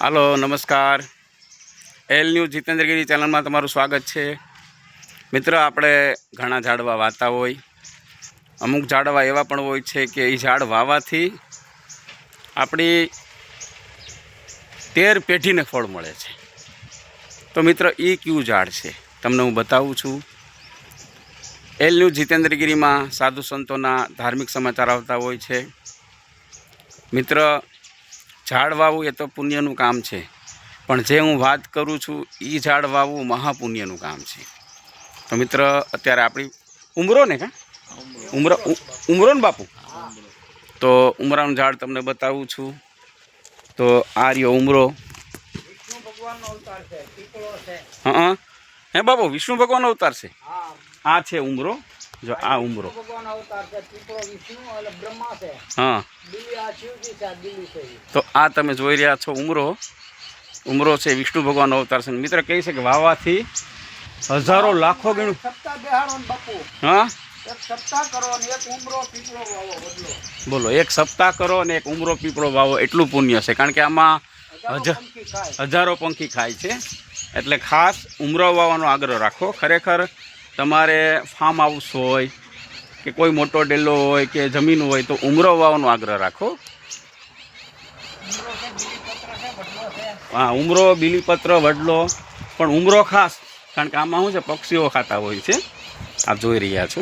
હાલો, નમસ્કાર. L news Jitendragiri ચેનલમાં તમારું સ્વાગત છે. મિત્ર, આપણે ઘણા ઝાડવા વાતા હોય. અમુક ઝાડવા એવા પણ હોય છે કે એ ઝાડ વાવવાથી આપણી તેર પેઢીને ફળ મળે છે. તો મિત્ર એ કયું ઝાડ છે? તમને હું બતાવું છું. એલ ન્યૂઝ જીતેન્દ્રગીરીમાં સાધુ સંતોના ધાર્મિક સમાચાર આવતા હોય છે. મિત્ર ઝાડ વાવવું એ તો પુણ્યનું કામ છે. પણ જે હું વાત કરું છું એ ઝાડ વાવવું મહાપુણ્યનું કામ છે. તો મિત્ર અત્યારે આપણી ઉમરો ને કા? ઉમરો ઉમરો ને બાપુ? તો ઉમરાનું ઝાડ તમને બતાવું છું. તો આ રહ્યો ઉમરો. હા હે. બાપુ વિષ્ણુ ભગવાન અવતાર છે? આ છે ઉમરો. જો આ ઉમરો. હા. તો આ તમે જોઈ રહ્યા છો ઉમરો. ઉમરો છે વિષ્ણુ ભગવાનનો અવતાર છે. મિત્ર કહે છે કે વાવાથી હજારો લાખો ગણું હા? બોલો એક સપ્તાહ કરો અને એક ઉમરો પીપળો વાવો એટલું પુણ્ય છે. કારણ કે આમાં હજારો હજા- પંખી ખાય. હજારો પંખી ખાય છે. એટલે ખાસ ઉમરો વાવવાનો આગ્રહ રાખો. ખરેખર તમારે ફાર્મ હાઉસ હોય કે કોઈ મોટો ડેલો હોય કે જમીન હોય તો ઉમરો વાવવાનો આગ્રહ રાખો હા, ઉમરો, બીલીપત્ર, વડલો, પણ ઉમરો ખાસ, કારણ કે આમાં શું છે, પક્ષીઓ ખાતા હોય છે આ જોઈ રહ્યા છો